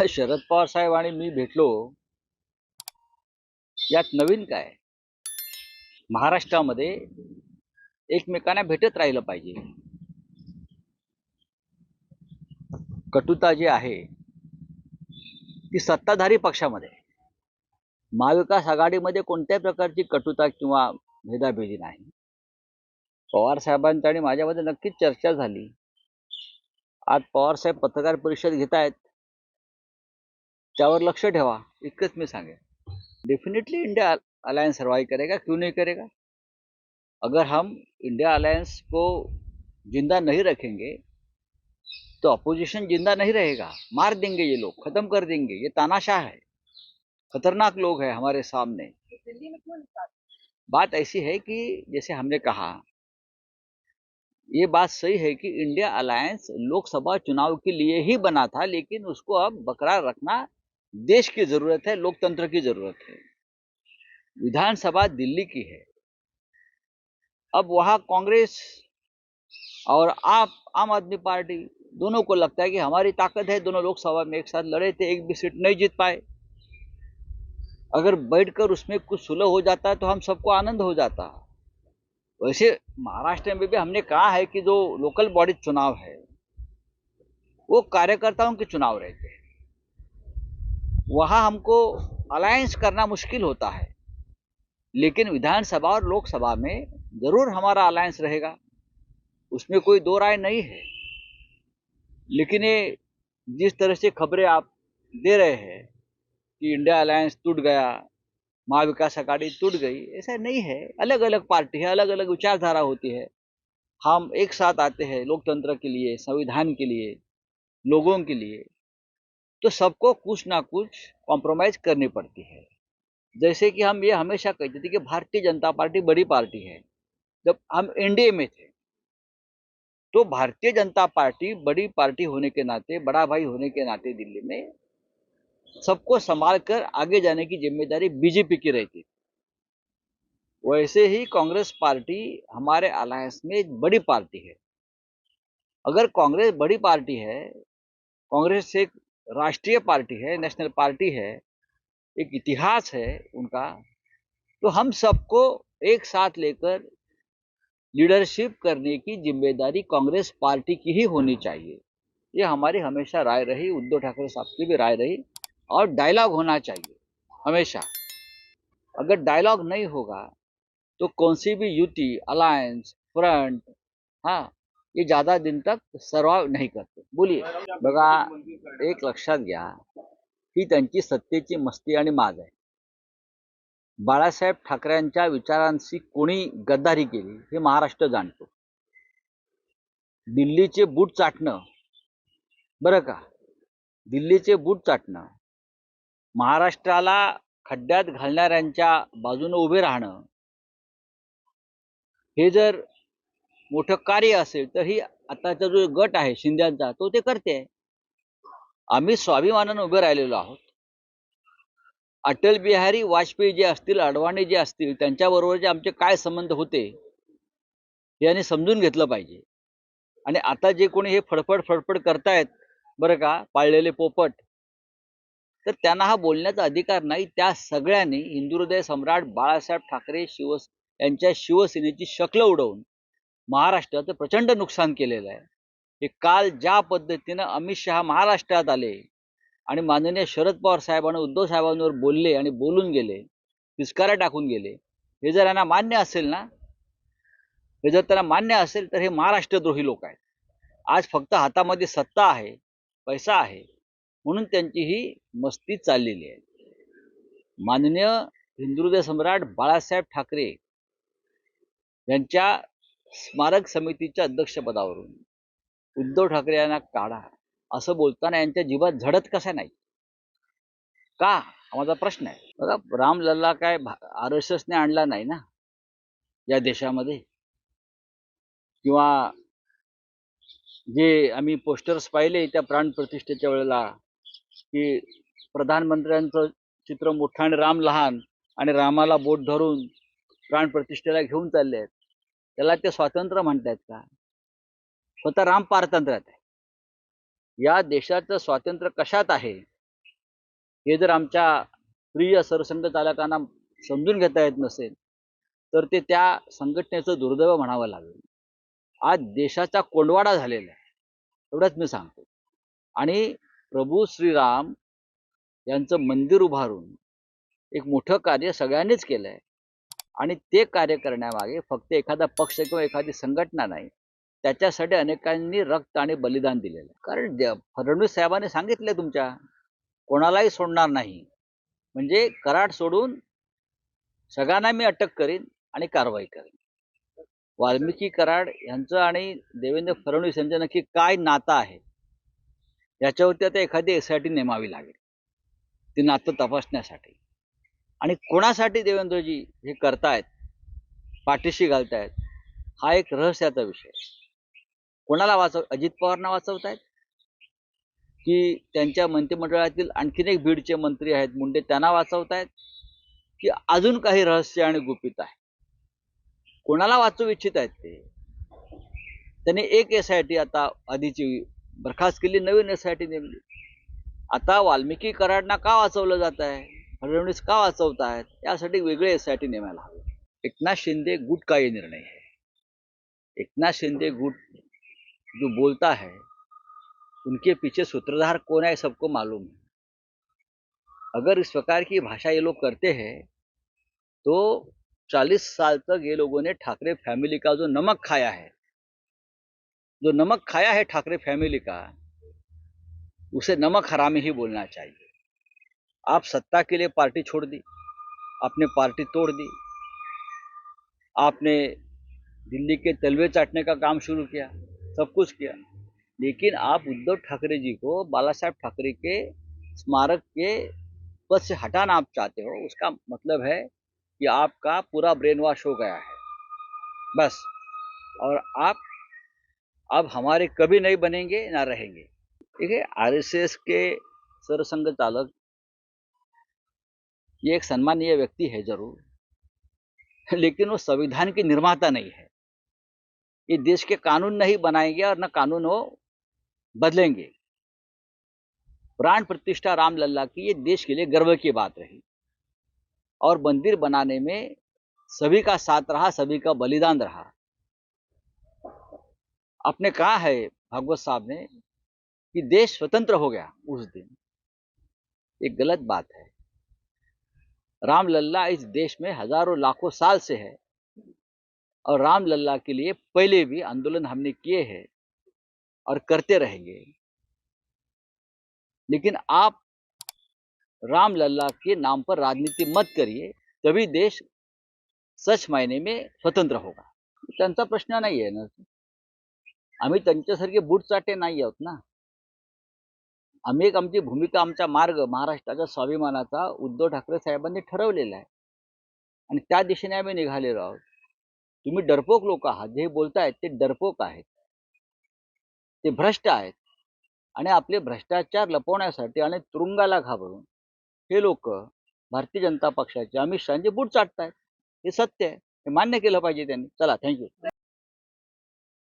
शरद पवार साहेब आणि मी भेटलो. यात नवीन काय? महाराष्ट्रामध्ये एकमेकांना भेटत राहिलं पाहिजे. कटुता जी आहे ती सत्ताधारी पक्षामध्ये. महाविकास आघाडीमध्ये कोणत्याही प्रकारची कटुता किंवा भेदाभेदी नाही? पवार साहेबांच्या आणि माझ्यामध्ये नक्कीच चर्चा झाली. आज पवार साहेब पत्रकार परिषद घेत आहेत त्यावर लक्ष ठेवा. इतकंच मी सांगेन. डेफिनेटली इंडिया अलायंस सर्वाइव करेगा. क्यों नहीं करेगा? अगर हम इंडिया अलायंस को ज़िंदा नहीं रखेंगे तो अपोजिशन ज़िंदा नहीं रहेगा. मार देंगे ये लोग. खत्म कर देंगे. ये तानाशाह है. खतरनाक लोग हैं हमारे सामने. बात ऐसी है कि जैसे हमने कहा, ये बात सही है कि इंडिया अलायंस लोकसभा चुनाव के लिए ही बना था, लेकिन उसको अब बकरार रखना देश की ज़रूरत है, लोकतंत्र की ज़रूरत है। विधानसभा दिल्ली की है। अब वहाँ कांग्रेस और आप, आम आदमी पार्टी दोनों को लगता है कि हमारी ताकत है, दोनों लोकसभा में एक साथ लड़े थे, एक भी सीट नहीं जीत पाए। अगर बैठकर उसमें कुछ सुलह हो जाता तो हम सबको आनंद हो जाता। वैसे महाराष्ट्र में भी हमने कहा है कि जो लोकल बॉडी चुनाव है, वो कार्यकर्ताओं के चुनाव रहते हैं। वहाँ हमको अलायंस करना मुश्किल होता है। लेकिन विधानसभा और लोकसभा में ज़रूर हमारा अलायंस रहेगा। उसमें कोई दो राय नहीं है। लेकिन ये जिस तरह से खबरें आप दे रहे हैं कि इंडिया अलायंस टूट गया, महाविकास अघाड़ी टूट गई, ऐसा नहीं है। अलग अलग पार्टी है अलग अलग विचारधारा होती है। हम एक साथ आते हैं लोकतंत्र के लिए, संविधान के लिए, लोगों के लिए। तो सबको कुछ ना कुछ कॉम्प्रोमाइज करनी पड़ती है। जैसे कि हम ये हमेशा कहते थे कि भारतीय जनता पार्टी बड़ी पार्टी है। जब हम एनडीए में थे तो भारतीय जनता पार्टी बड़ी पार्टी होने के नाते, बड़ा भाई होने के नाते दिल्ली में सबको संभाल कर आगे जाने की ज़िम्मेदारी बीजेपी की रहती थी। वैसे ही कांग्रेस पार्टी हमारे अलायंस में एक बड़ी पार्टी है। अगर कांग्रेस बड़ी पार्टी है, कांग्रेस एक राष्ट्रीय पार्टी है, नेशनल पार्टी है, एक इतिहास है उनका तो हम सबको एक साथ लेकर लीडरशिप करने की ज़िम्मेदारी कांग्रेस पार्टी की ही होनी चाहिए। ये हमारी हमेशा राय रही, उद्धव ठाकरे साहब की भी राय रही और डायलॉग होना चाहिए, हमेशा। अगर डायलॉग नहीं होगा तो कौन सी भी युति अलायंस फ्रंट हाँ ये ज़्यादा दिन तक सर्वाइव नहीं करते। बोलिए बघा एक लक्षात घ्या ही त्यांची सत्तेची मस्ती आणि माज आहे. बाळासाहेब ठाकरेंच्या विचारांशी कोणी गद्दारी केली हे महाराष्ट्र जाणतो. दिल्लीचे बूट चाटणं बरं का? दिल्लीचे बूट चाटणं महाराष्ट्राला खड्ड्यात घालणाऱ्यांच्या बाजूने उभे राहणं हे जर मोठं कार्य असेल तर ही आताचा जो गट आहे शिंद्यांचा तो ते करते. आहे आम्ही स्वाभिमानानं उभे राहिलेलो आहोत. अटल बिहारी वाजपेयी जे असतील अडवाणी जे असतील त्यांच्याबरोबरचे आमचे काय संबंध होते हे समजून घेतलं पाहिजे. आणि आता जे कोणी हे फडफड फडफड करतायत बरं का पाळलेले पोपट तर त्यांना हा बोलण्याचा अधिकार नाही. त्या सगळ्यांनी हिंदुहृदय सम्राट बाळासाहेब ठाकरे शिव यांच्या शिवसेनेची शक्ल उडवून महाराष्ट्राचं प्रचंड नुकसान केलेलं आहे. हे काल ज्या पद्धतीनं अमित शहा महाराष्ट्रात आले आणि माननीय शरद पवार साहेब आणि उद्धव साहेबांवर बोलले आणि बोलून गेले तिस्कारा टाकून गेले हे जर यांना मान्य असेल ना हे जर त्यांना मान्य असेल तर हे महाराष्ट्रद्रोही लोक आहेत. आज फक्त हातामध्ये सत्ता आहे पैसा आहे म्हणून त्यांची ही मस्ती चाललेली आहे. माननीय हिंदुहृदय सम्राट बाळासाहेब ठाकरे यांच्या स्मारक समितीच्या अध्यक्षपदावरून उद्धव ठाकरे यांना काढा. असं बोलताना यांच्या जीवात झडत कसा नाही का? माझा प्रश्न आहे. बघा रामलल्ला काय आर एस एसने आणला नाही ना? या देशामध्ये? किंवा जे आम्ही पोस्टर्स पाहिले त्या प्राणप्रतिष्ठेच्या वेळेला की प्रधानमंत्र्यांचं चित्र मोठं आणि राम लहान आणि रामाला बोट धरून प्राणप्रतिष्ठेला घेऊन चालले आहेत. त्याला ते स्वातंत्र्य म्हणतायत का? स्वतः राम पारतंत्र्यात आहे. या देशाचं स्वातंत्र्य कशात आहे? हे जर आमच्या प्रिय सरसंघचालकांना समजून घेता येत नसेल तर ते त्या संघटनेचं दुर्दैव म्हणावं लागेल. आज देशाचा कोंडवाडा झालेला आहे. एवढंच मी सांगतो. आणि प्रभू श्रीराम यांचं मंदिर उभारून एक मोठं कार्य सगळ्यांनीच केलं आहे आणि ते कार्य करण्यामागे फक्त एखादा पक्ष किंवा एखादी संघटना नाही. त्याच्यासाठी अनेकांनी रक्त आणि बलिदान दिलेलं आहे. कारण फडणवीस साहेबांनी सांगितलं तुमच्या कोणालाही सोडणार नाही. म्हणजे कराड सोडून सगळ्यांना मी अटक करीन आणि कारवाई करेन. वाल्मिकी कराड यांचं आणि देवेंद्र फडणवीस यांचं नक्की काय नातं आहे? याच्यावरती आता एखादी एस आय टी नेमावी लागेल. ती नातं तपासण्यासाठी. आणि कोणासाठी देवेंद्रजी हे करतायत पाठीशी घालतायत हा एक रहस्याचा विषय आहे. कोणाला वाचव अजित पवारना वाचवतायत? की त्यांच्या मंत्रिमंडळातील आणखीन एक बीडचे मंत्री आहेत मुंडे त्यांना वाचवतायत? की अजून काही रहस्य आणि गुपित आहे? कोणाला वाचवू इच्छित आहेत ते? त्यांनी एक एस आय टी आता आधीची बरखास्त केली नवीन एस आय टी नेमली. आता वाल्मिकी कराडना का वाचवलं जात आहे फडणवीस का वाचवत आहेत यासाठी वेगळे एस आय टी नेमायला हवे. एकनाथ शिंदे गुट काही निर्णय आहे एकनाथ शिंदे गुट जो बोलता है, उनके पीछे सूत्रधार कौन है सबको मालूम है। अगर इस प्रकार की भाषा ये लोग करते हैं तो चालीस साल तक ये लोगों ने ठाकरे फैमिली का जो नमक खाया है, जो नमक खाया है ठाकरे फैमिली का, उसे नमक हरामी ही बोलना चाहिए। आप सत्ता के लिए पार्टी छोड़ दी, आपने पार्टी तोड़ दी, आपने दिल्ली के तलवे चाटने का काम शुरू किया सब कुछ किया। लेकिन आप उद्धव ठाकरे जी को बाला साहेब ठाकरे के स्मारक के पद से हटाना आप चाहते हो, उसका मतलब है कि आपका पूरा ब्रेन वॉश हो गया है। बस। और आप अब हमारे कभी नहीं बनेंगे, ना रहेंगे। देखिए आरएसएस के सरसंघ चालक ये एक सम्मानीय व्यक्ति है ज़रूर। लेकिन वो संविधान के निर्माता नहीं है। ये देश के कानून नहीं बनाएँगे और न कानून वो बदलेंगे। प्राण प्रतिष्ठा राम लल्ला की ये देश के लिए गर्व की बात रही। और मंदिर बनाने में सभी का साथ रहा, सभी का बलिदान रहा। आपने कहा है, भागवत साहब ने, कि देश स्वतंत्र हो गया उस दिन। एक गलत बात है। राम लल्ला इस देश में हज़ारों लाखों साल से है। और राम के लिए पहले भी आंदोलन हमने किए हैं और करते रहेंगे। लेकिन आप राम के नाम पर राजनीति मत करिए, तभी देश सच मायने में स्वतंत्र होगा। त्यांचा प्रश्न नाही आहे ना। आम्ही त्यांच्यासारखे बूट चाटे नाही आहोत ना आम्ही एक आमची भूमिका आमचा मार्ग महाराष्ट्राच्या स्वाभिमानाचा उद्धव ठाकरे साहेबांनी ठरवलेला आहे. आणि त्या दिशेने आम्ही निघालेलो आहोत. तुम्ही डरपोक लोक आहात. जे बोलतायत ते डरपोक आहेत. ते भ्रष्ट आहेत. आणि आपले भ्रष्टाचार लपवण्यासाठी आणि तुरुंगाला घाबरून हे लोक भारतीय जनता पक्षाचे अमित शहाचे बूट चाटतायत. हे सत्य आहे. हे मान्य केलं पाहिजे त्यांनी. चला थँक्यू